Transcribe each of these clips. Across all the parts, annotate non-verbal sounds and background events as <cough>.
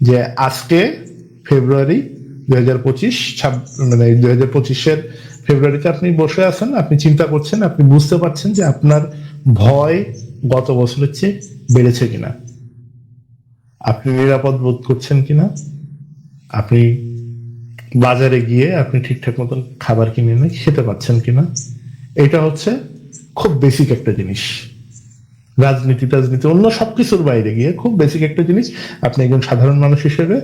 যে আজকে ফেব্রুয়ারি দুই হাজার পঁচিশ মানে দুই হাজার পঁচিশের ফেব্রুয়ারিতে আপনি বসে আছেন, আপনি চিন্তা করছেন, আপনি বুঝতে পারছেন যে আপনার ভয় গত বছরের চেয়ে বেড়েছে কিনা। আপনি নিরাপদ বোধ করছেন কিনা? আপনি বাজারে গিয়ে আপনি ঠিকঠাক মতন খাবার কিনে এনে খেতে পাচ্ছেন কিনা? এটা হচ্ছে খুব বেসিক একটা জিনিস। রাজনীতি টাজনীতি, অন্য সবকিছুর বাইরে গিয়ে খুব বেসিক একটা জিনিস, আপনি একজন সাধারণ মানুষ হিসেবে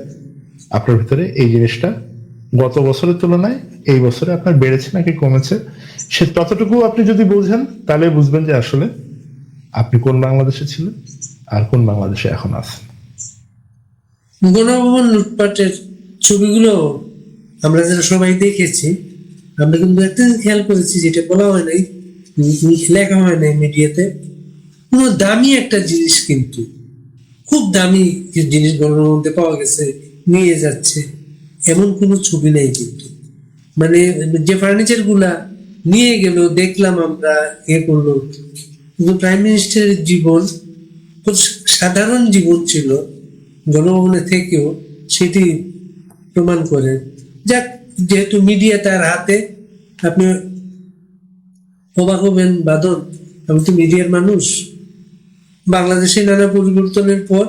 আপনার ভিতরে এই জিনিসটা গত বছরের তুলনায় এই বছরে আপনার বেড়েছে নাকি কমেছে, সে ততটুকু আপনি যদি বোঝেন, তাহলে বুঝবেন যে আসলে আপনি কোন বাংলাদেশে ছিলেন আর কোন বাংলাদেশে এখন আছেন। গণভবন লুটপাটের ছবিগুলো আমরা যারা সবাই দেখেছি, আমরা কিন্তু একটা খেয়াল করেছি যেটা বলা হয় নাই, লেখা হয় নাই মিডিয়াতে কোনো দামি একটা জিনিস কিন্তু খুব দামি যে জিনিস গণভবনতে পাওয়া গেছে, নিয়ে যাচ্ছে, এমন কোনো ছবি নেই কিন্তু। মানে যে ফার্নিচারগুলা নিয়ে গেল, দেখলাম আমরা, এ করল। কিন্তু প্রাইম মিনিস্টারের জীবন খুব সাধারণ জীবন ছিল জনভবনে থেকেও সেটি প্রমাণ করে। যাক, যেহেতু মিডিয়া তার হাতে, আপনি অবাক হবেন, বাদন, আমি তো মিডিয়ার মানুষ। বাংলাদেশে নানা পরিবর্তনের পর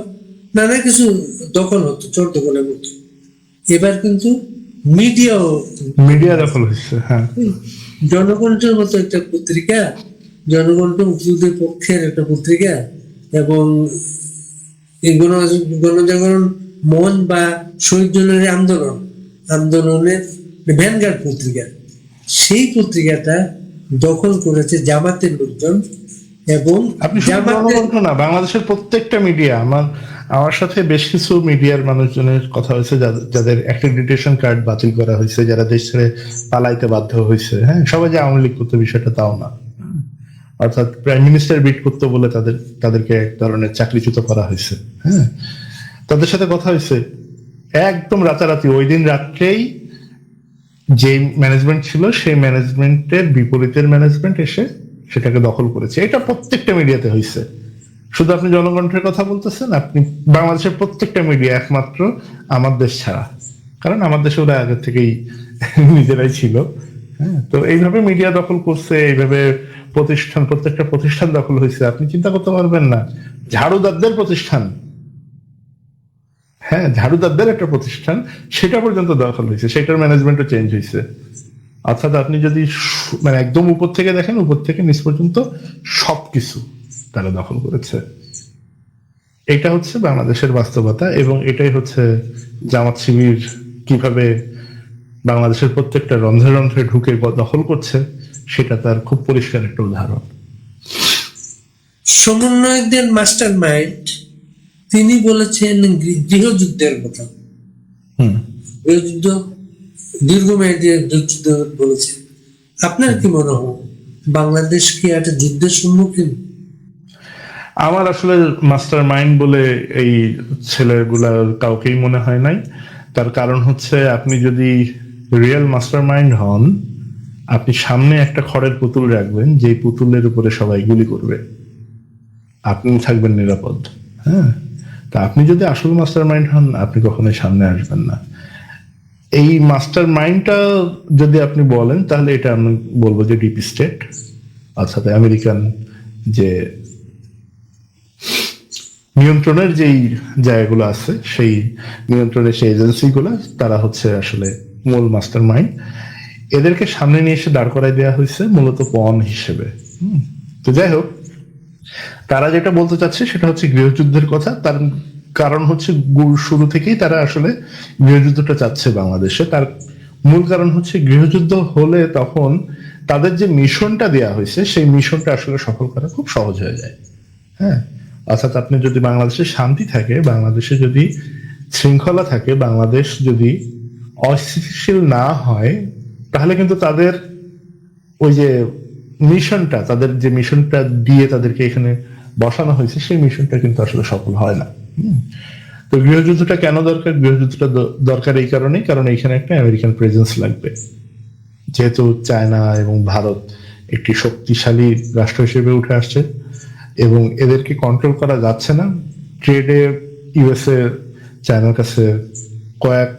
নানা কিছু দখল হতো চোর দখলের মতো এবার কিন্তু মিডিয়াও মিডিয়া দখল হচ্ছে হ্যাঁ। জনকণ্ঠের মতো একটা পত্রিকা জনকণ্ঠ মুক্তিযুদ্ধের পক্ষের একটা পত্রিকা এবং গণজাগরণ মন বা শহীদ জনের আন্দোলন আন্দোলনের ভ্যানগার্ড পত্রিকা সেই পত্রিকাটা দখল করেছে জামাতের লোকজন এবং আপনি শুধু না বাংলাদেশের প্রত্যেকটা মিডিয়া আমার আমার সাথে বেশ কিছু মিডিয়ার মানুষজনের কথা হয়েছে যাদের- অ্যাক্রেডিটেশন কার্ড বাতিল করা হয়েছে যারা দেশ ছেড়ে পালাইতে বাধ্য হয়েছে হ্যাঁ? সবাই যে আওয়ামী লীগ করতে বিষয়টা তাও না। অর্থাৎ প্রাইম মিনিস্টার বিট করতে বলে তাদের তাদেরকে এক ধরনের চাকরিচ্যুত করা হয়েছে হ্যাঁ? তাদের সাথে কথা হয়েছে। একদম রাতারাতি ওই দিন রাত্রেই যে ম্যানেজমেন্ট ছিল সেই ম্যানেজমেন্টের বিপরীতের ম্যানেজমেন্ট এসে সেটাকে দখল করেছে। এটা প্রত্যেকটা মিডিয়াতে হয়েছে শুধু আপনি জনকণ্ঠের কথা বলতেছেন, আপনি বাংলাদেশের প্রত্যেকটা মিডিয়া একমাত্র আমার দেশ ছাড়া। কারণ আমার দেশে ওরা আগের থেকেই <laughs> নিজেরাই ছিল। হ্যাঁ তো এইভাবে মিডিয়া দখল করছে, এইভাবে প্রতিষ্ঠান, প্রত্যেকটা প্রতিষ্ঠান দখল হয়েছে আপনি চিন্তা করতে পারবেন না। ঝাড়ুদারদের প্রতিষ্ঠান। হ্যাঁ ঝাড়ুদারদের একটা প্রতিষ্ঠান, সেটা পর্যন্ত দখল হয়েছে সেটার ম্যানেজমেন্টও চেঞ্জ হয়েছে অর্থাৎ আপনি যদি মানে একদম উপর থেকে দেখেন উপর থেকে নিচ পর্যন্ত সবকিছু তারা দখল করেছে। এটা হচ্ছে বাংলাদেশের বাস্তবতা এবং এটাই হচ্ছে জামাত শিবির কীভাবে বাংলাদেশের প্রত্যেকটা রন্ধ্রে রন্ধ্রে ঢুকে দখল করছে সেটা তার খুব পরিষ্কার একটা উদাহরণ। সমন্বয়কদের মাস্টার মাইন্ড তিনি বলেছেন গৃহযুদ্ধের কথা। হুম। গৃহযুদ্ধ দীর্ঘমেয়াদী যুদ্ধ বলেছেন। আপনার কি মনে হয়? বাংলাদেশ কি একটা যুদ্ধের সম্মুখীন? আমার আসলে মাস্টার মাইন্ড বলে এই ছেলেগুলার কাউকেই মনে হয় নাই। তার কারণ হচ্ছে আপনি যদি রিয়েল মাস্টার মাইন্ড হন, আপনি সামনে একটা খড়ের পুতুল রাখবেন, যেই পুতুলের উপরে সবাই গুলি করবে। আপনি থাকবেন নিরাপদ হ্যাঁ? তা আপনি যদি আসল মাস্টার মাইন্ড হন, আপনি কখনোই সামনে আসবেন না। এই মাস্টার মাইন্ডটা যদি আপনি বলেন, তাহলে এটা আমি বলব যে ডিপ স্টেট অর্থাৎ আমেরিকান যে নিয়ন্ত্রণের যেই জায়গাগুলো আছে, সেই নিয়ন্ত্রণের সেই এজেন্সিগুলো, তারা হচ্ছে আসলে মূল মাস্টার মাইন্ড এদেরকে সামনে নিয়ে এসে দাঁড় করাই দেওয়া হয়েছে মূলত পণ হিসেবে। তো যাই হোক, তারা যেটা বলতে চাচ্ছে সেটা হচ্ছে গৃহযুদ্ধের কথা, তার কারণ হচ্ছে শুরু থেকেই তারা আসলে গৃহযুদ্ধটা চাচ্ছে বাংলাদেশে। তার মূল কারণ হচ্ছে গৃহযুদ্ধ হলে তখন তাদের যে মিশনটা দেওয়া হয়েছে, সেই মিশনটা আসলে সফল করা খুব সহজ হয়ে যায়। হ্যাঁ? অর্থাৎ আপনি যদি বাংলাদেশে শান্তি থাকে, বাংলাদেশে যদি শৃঙ্খলা থাকে, বাংলাদেশ যদি অস্থিতিশীল না হয়, তাহলে কিন্তু তাদের ওই যে মিশনটা, তাদের যে মিশনটা দিয়ে তাদেরকে এখানে বসানো হয়েছে, সেই মিশনটা কিন্তু আসলে সফল হয় না। তো গৃহযুদ্ধটা কেন দরকার? গৃহযুদ্ধটা দরকার এই কারণেই, কারণ এখানে একটা আমেরিকান প্রেজেন্স লাগবে। যেহেতু চায়না এবং ভারত একটি শক্তিশালী রাষ্ট্র হিসেবে উঠে আসছে এবং এদেরকে কন্ট্রোল করা যাচ্ছে না। ট্রেডে ইউএসএ চায়নার কাছে কয়েক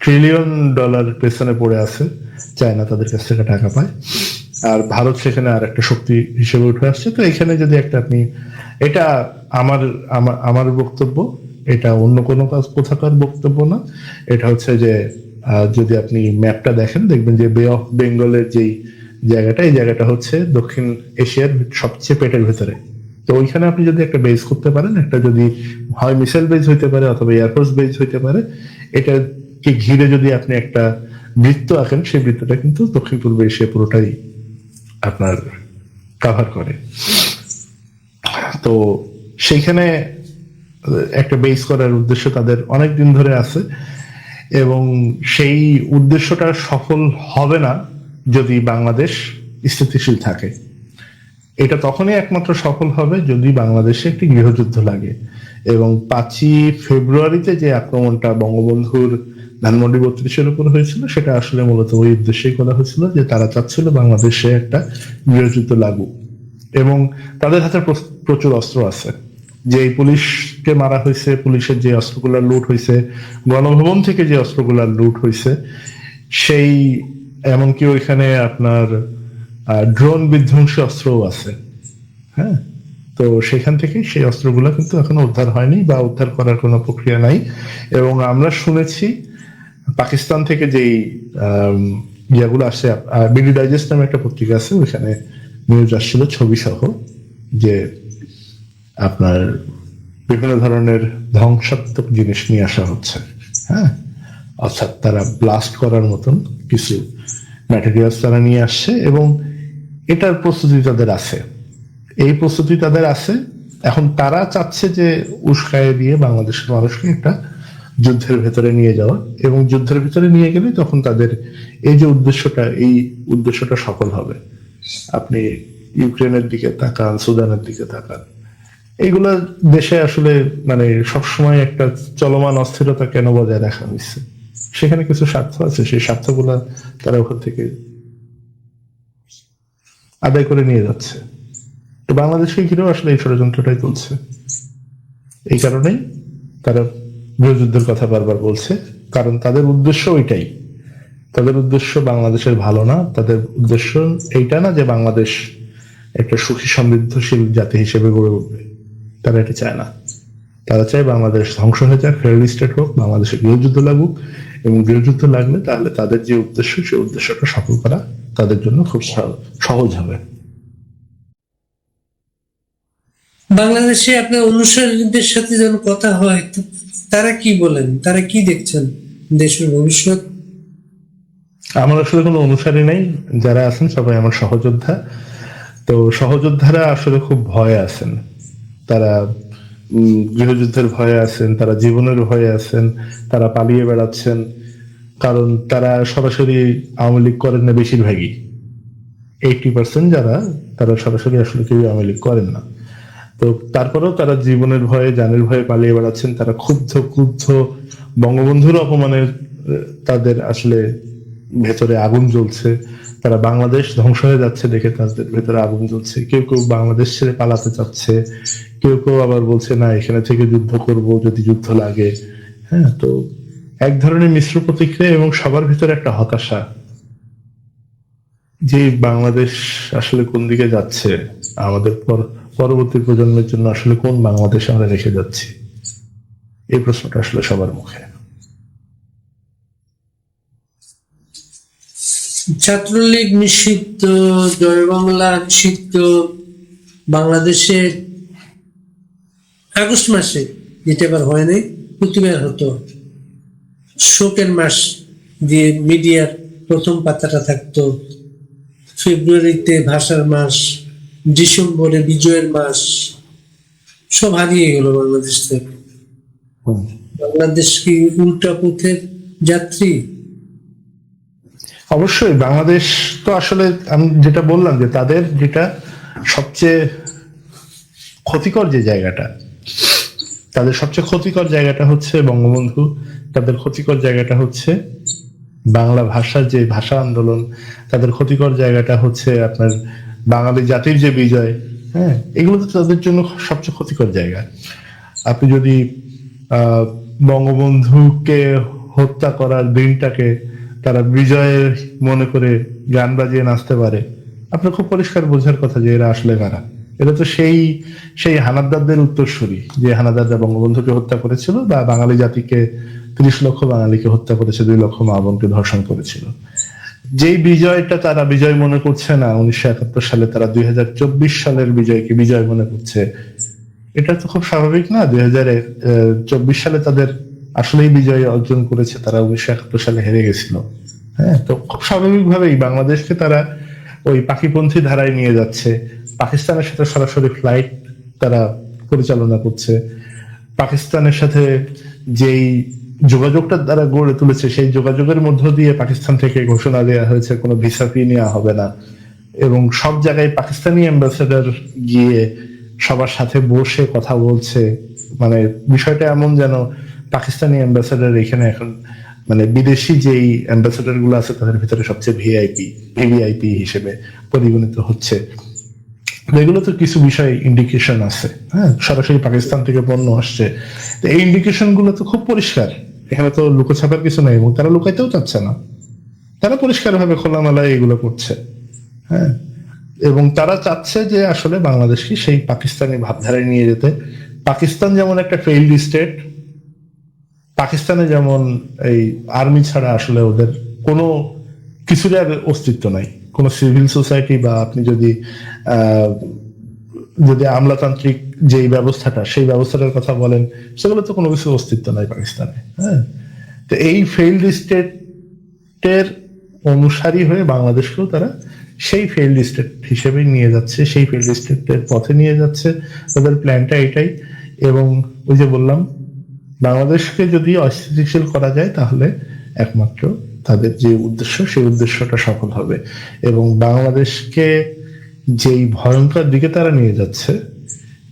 ট্রিলিয়ন ডলার পেছনে পড়ে আছে। চায়না তাদের কাছ থেকে টাকা পায়। আর ভারত সেখানে আর একটা শক্তি হিসেবে উঠে আসছে। তো এখানে যদি একটা আপনি এটা আমার আমার বক্তব্য। এটা অন্য কোনো কাজ- কোথাকার বক্তব্য না। এটা হচ্ছে যে যদি আপনি ম্যাপটা দেখেন, দেখবেন যে বে অফ বেঙ্গলের যেই জায়গাটা, এই জায়গাটা হচ্ছে দক্ষিণ এশিয়ার সবচেয়ে পেটের ভেতরে। তো ওইখানে আপনি যদি একটা বেস করতে পারেন, একটা যদি হয় মিসাইল বেস হইতে পারে অথবা এয়ারফোর্স বেস হইতে পারে, এটাকে ঘিরে যদি আপনি একটা বৃত্ত আঁকেন, সেই বৃত্তটা কিন্তু দক্ষিণ পূর্ব এশিয়া পুরোটাই আপনার কাভার করে। তো সেইখানে একটা বেস করার উদ্দেশ্য তাদের অনেক দিন ধরে আছে এবং সেই উদ্দেশ্যটা সফল হবে না যদি বাংলাদেশ স্থিতিশীল থাকে। এটা তখনই একমাত্র সফল হবে যদি বাংলাদেশে একটি গৃহযুদ্ধ লাগে এবং পাঁচই ফেব্রুয়ারিতে যে আক্রমণটা বঙ্গবন্ধুর ধানমন্ডি বত্রিশের উপর হয়েছিল, সেটা আসলে মূলত ওই উদ্দেশ্যেই করা হয়েছিল যে তারা চাচ্ছিল বাংলাদেশে একটা গৃহযুদ্ধ লাগুক। এবং তাদের হাতে প্রচুর অস্ত্র আছে। যে পুলিশকে মারা হয়েছে, পুলিশের যে অস্ত্রগুলা লুট হয়েছে, গণভবন থেকে যে অস্ত্রগুলা লুট হয়েছে, সেই, এমনকি ওইখানে আপনার ড্রোন বিধ্বংসী অস্ত্রও আছে। হ্যাঁ? তো সেখান থেকে সেই অস্ত্রগুলো কিন্তু এখনও উদ্ধার হয়নি বা উদ্ধার করার কোনো প্রক্রিয়া নাই। এবং আমরা শুনেছি, পাকিস্তান থেকে যেই ইয়েগুলো আসে বিডি ডাইজেস্ট নামে একটা পত্রিকা আছে, ওইখানে নিউজ আসছিল ছবি সহ যে আপনার বিভিন্ন ধরনের ধ্বংসাত্মক জিনিস নিয়ে আসা হচ্ছে হ্যাঁ? অর্থাৎ তারা ব্লাস্ট করার মতন কিছু ম্যাটেরিয়ালস তারা নিয়ে আসছে এবং এটার প্রস্তুতি তাদের আছে। এই প্রস্তুতি তাদের আছে। এখন তারা চাচ্ছে যে উস্কায়ে দিয়ে বাংলাদেশের মানুষকে একটা যুদ্ধের ভেতরে নিয়ে যাওয়া এবং যুদ্ধের ভেতরে নিয়ে গেলে তখন তাদের এই যে উদ্দেশ্যটা, এই উদ্দেশ্যটা সফল হবে। আপনি ইউক্রেনের দিকে তাকান, সুদানের দিকে তাকান। এইগুলা দেশে আসলে মানে সবসময় একটা চলমান অস্থিরতা কেন বজায় রাখা হয়েছে? সেখানে কিছু স্বার্থ আছে, সেই স্বার্থগুলা তারা ওখান থেকে আদায় করে নিয়ে যাচ্ছে। তো বাংলাদেশকে ঘিরেও আসলে এই ষড়যন্ত্রটাই চলছে। এই কারণেই তারা গৃহযুদ্ধের কথা বারবার বলছে, কারণ তাদের উদ্দেশ্য ওইটাই। তাদের উদ্দেশ্য বাংলাদেশের ভালো না, তাদের উদ্দেশ্য এইটা না যে বাংলাদেশ একটা সুখী, সমৃদ্ধশীল জাতি হিসেবে গড়ে উঠবে। তারা এটা চায় না। তারা চায় বাংলাদেশ ধ্বংস হয়ে যাক ফেয়ার স্টেট হোক বাংলাদেশে গৃহযুদ্ধ লাগুক এবং গৃহযুদ্ধ লাগলে তাহলে তাদের যে উদ্দেশ্য সেই উদ্দেশ্যটা সফল করা তাদের জন্য খুব সহ- সহজ হবে। বাংলাদেশে আপনার অনুসারীদের সাথে যখন কথা হয়, তারা কি বলেন? তারা কি দেখছেন দেশের ভবিষ্যৎ? আমার আসলে কোনো অনুসারী নেই। যারা আছেন সবাই আমার সহযোদ্ধা। তো সহযোদ্ধারা আসলে খুব ভয়ে আছেন। তারা গৃহযুদ্ধের ভয়ে আছেন, তারা জীবনের ভয়ে আছেন, তারা পালিয়ে বেড়াচ্ছেন। কারণ তারা সরাসরি আওয়ামী লীগ করেন না বেশিরভাগই। এইটি পার্সেন্ট যারা, তারা সরাসরি আসলে কেউ আওয়ামী লীগ করেন না। তো তারপরেও তারা জীবনের ভয়ে, জানের ভয়ে পালিয়ে বেড়াচ্ছেন। তারা ক্ষুব্ধ, ক্রুদ্ধ, বঙ্গবন্ধুর অপমানের তাদের আসলে ভেতরে আগুন জ্বলছে, তারা বাংলাদেশ ধ্বংস হয়ে যাচ্ছে দেখে তাদের ভেতরে আগুন জ্বলছে। কেউ কেউ বাংলাদেশ ছেড়ে পালাতে চাচ্ছে, কেউ কেউ আবার বলছে, না, এখানে থেকে যুদ্ধ করব, যদি যুদ্ধ লাগে। হ্যাঁ তো এক ধরনের মিশ্র প্রতিক্রিয়া এবং সবার ভিতরে একটা হতাশা যে বাংলাদেশ আসলে কোন দিকে যাচ্ছে, আমাদের পর, পরবর্তী প্রজন্মের জন্য আসলে কোন বাংলাদেশ আমরা রেখে যাচ্ছি। এই প্রশ্নটা আসলে সবার মুখে। ছাত্রলীগ নিষিদ্ধ জয় বাংলা নিষিদ্ধ বাংলাদেশে আগস্ট মাসে যেটা এবার হয় নাই প্রতিবার হতো। শোকের মাস দিয়ে মিডিয়ার প্রথম পাতাটা থাকতো। ফেব্রুয়ারিতে ভাষার মাস ডিসেম্বরে বিজয়ের মাস সব হারিয়ে গেল বাংলাদেশ থেকে। বাংলাদেশ কি উল্টা পথের যাত্রী? অবশ্যই, বাংলাদেশ তো আসলে আমি যেটা বললাম যে তাদের যেটা সবচেয়ে ক্ষতিকর যে জায়গাটা, তাদের সবচেয়ে ক্ষতিকর জায়গাটা হচ্ছে বঙ্গবন্ধু, তাদের ক্ষতিকর জায়গাটা হচ্ছে বাংলা ভাষার যে ভাষা আন্দোলন, তাদের ক্ষতিকর জায়গাটা হচ্ছে আপনার বাঙালি জাতির যে বিজয় হ্যাঁ এগুলো তো তাদের জন্য সবচেয়ে ক্ষতিকর জায়গা। আপনি যদি বঙ্গবন্ধুকে হত্যা করার দিনটাকে তারা বিজয়ের মনে করে গান বাজিয়ে নাচতে পারে। আপনার খুব পরিষ্কার বোঝার কথা যে এরা আসলে কারা। এটা তো সেই সেই হানাদারদের উত্তরসূরি, যে হানাদাররা বঙ্গবন্ধুকে হত্যা করেছিল বা বাঙালি জাতিকে, ত্রিশ লক্ষ বাঙালিকে হত্যা করেছে, দুই লক্ষ মা বোনকে ধর্ষণ করেছিল। যেই বিজয়টা তারা, বিজয় মনে করছে না, উনিশশো একাত্তর সালে তারা দুই হাজার চব্বিশ সালের বিজয়কে বিজয় মনে করছে। এটা তো খুব স্বাভাবিক না? দুই হাজার চব্বিশ সালে তাদের আসলেই বিজয় অর্জন করেছে, তারা উনিশশো একাত্তর সালে হেরে গেছিল। হ্যাঁ তো খুব স্বাভাবিকভাবেই বাংলাদেশকে তারা ওই পাখিপন্থী ধারায় নিয়ে যাচ্ছে। পাকিস্তানের সাথে সরাসরি ফ্লাইট তারা পরিচালনা করছে। পাকিস্তানের সাথে যেই যোগাযোগটা তারা গড়ে তুলেছে, সেই যোগাযোগের মধ্য দিয়ে পাকিস্তান থেকে ঘোষণা দেওয়া হয়েছে, কোনো ভিসা ফি নেওয়া হবে না। এবং সব জায়গায় পাকিস্তানি অ্যাম্বাসেডার গিয়ে সবার সাথে বসে কথা বলছে। মানে বিষয়টা এমন যেন পাকিস্তানি অ্যাম্বাসেডার এখানে এখন মানে বিদেশি যেই অ্যাম্বাসেডারগুলো আছে, তাদের ভিতরে সবচেয়ে ভিআইপি ভিভিআইপি হিসেবে পরিগণিত হচ্ছে। এগুলো তো কিছু বিষয় ইন্ডিকেশন আছে। হ্যাঁ সরাসরি পাকিস্তান থেকে পণ্য আসছে। এই ইন্ডিকেশনগুলো তো খুব পরিষ্কার। এখানে তো লুকোছাপার কিছু নেই, এবং তারা লুকাইতেও চাচ্ছে না। তারা পরিষ্কার পরিষ্কারভাবে খোলামেলায় এগুলো করছে। হ্যাঁ এবং তারা চাচ্ছে যে আসলে বাংলাদেশকে সেই পাকিস্তানি ভাবধারায় নিয়ে যেতে। পাকিস্তান যেমন একটা ফেইল্ড স্টেট পাকিস্তানে যেমন এই আর্মি ছাড়া আসলে ওদের কোনো কিছুর আর অস্তিত্ব নাই। কোনো সিভিল সোসাইটি বা আপনি যদি যদি আমলাতান্ত্রিক যেই ব্যবস্থাটা, সেই ব্যবস্থাটার কথা বলেন সেগুলো তো কোনো কিছু অস্তিত্ব নাই পাকিস্তানে হ্যাঁ? তো এই ফেইল্ড স্টেটের অনুসারী হয়ে বাংলাদেশকেও তারা সেই ফেইল্ড স্টেট হিসেবে নিয়ে যাচ্ছে, সেই ফেইল্ড স্টেটের পথে নিয়ে যাচ্ছে। তাদের প্ল্যানটা এটাই। এবং ওই যে বললাম, বাংলাদেশকে যদি অস্থিতিশীল করা যায়, তাহলে একমাত্র তাদের যে উদ্দেশ্য, সেই উদ্দেশ্যটা সফল হবে। এবং বাংলাদেশকে যেই ভয়ঙ্কর দিকে তারা নিয়ে যাচ্ছে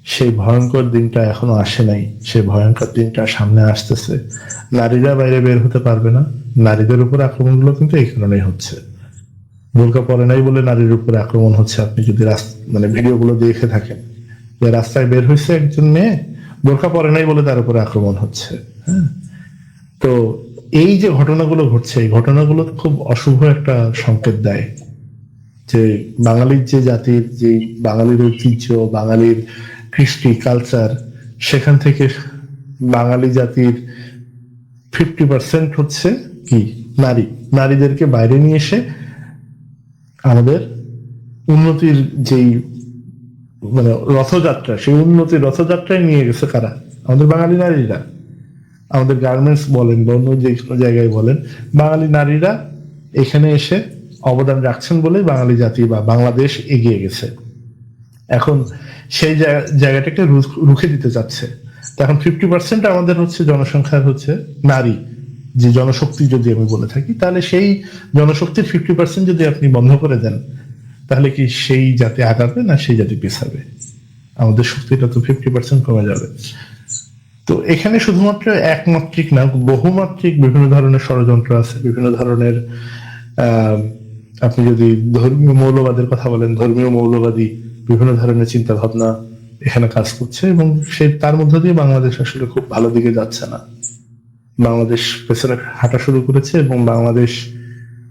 সেই ভয়ঙ্কর দিনটা এখনও আসে নাই। সেই ভয়ঙ্কর দিনটা সামনে আসতেছে। নারীরা বাইরে বের হতে পারবে না। নারীদের উপর আক্রমণগুলো কিন্তু এই কারণেই হচ্ছে। বোরকা পরে নাই বলে নারীর উপরে আক্রমণ হচ্ছে। আপনি যদি মানে ভিডিওগুলো দেখে থাকেন যে রাস্তায় বের হয়েছে একজন মেয়ে বোরকা পরে নাই বলে তার উপরে আক্রমণ হচ্ছে। হ্যাঁ? তো এই যে ঘটনাগুলো ঘটছে, এই ঘটনাগুলো খুব অশুভ একটা সংকেত দেয়। যে বাঙালির যে জাতির, যে বাঙালির ঐতিহ্য, বাঙালির কৃষ্টি কালচার সেখান থেকে বাঙালি জাতির ফিফটি পার্সেন্ট হচ্ছে কি? নারী। নারীদেরকে বাইরে নিয়ে এসে আমাদের উন্নতির যেই মানে রথযাত্রা, সেই উন্নতির রথযাত্রায় নিয়ে গেছে কারা? আমাদের বাঙালি নারীরা। আমাদের গার্মেন্টস বলেন বা অন্য যে জায়গায় বলেন, বাঙালি নারীরা এখানে এসে অবদান রাখছেন বলেই বাঙালি জাতি বা বাংলাদেশ এগিয়ে গেছে। এখন সেই জায়গা- জায়গাটাকে রুখে দিতে চাচ্ছে তো এখন ফিফটি পার্সেন্ট আমাদের হচ্ছে জনসংখ্যার হচ্ছে নারী। যে জনশক্তি যদি আমি বলে থাকি, তাহলে সেই জনশক্তির ফিফটি পার্সেন্ট যদি আপনি বন্ধ করে দেন, তাহলে কি সেই জাতি আগাবে না সেই জাতি পিছাবে? আমাদের শক্তিটা তো ফিফটি পার্সেন্ট কমে যাবে। তো এখানে শুধুমাত্র একমাত্রিক না, বহুমাত্রিক বিভিন্ন ধরনের ষড়যন্ত্র আছে, বিভিন্ন ধরনের আপনি যদি ধর্মীয় মৌলবাদের কথা বলেন, ধর্মীয় মৌলবাদী বিভিন্ন ধরনের চিন্তা ভাবনা এখানে কাজ করছে এবং সে তার মধ্য দিয়ে বাংলাদেশ আসলে খুব ভালো দিকে যাচ্ছে না। বাংলাদেশ পেছনে হাঁটা শুরু করেছে এবং বাংলাদেশ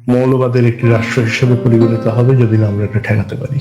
মৌলবাদের একটি রাষ্ট্র হিসেবে পরিগণিত হবে যদি না আমরা এটা ঠেকাতে পারি।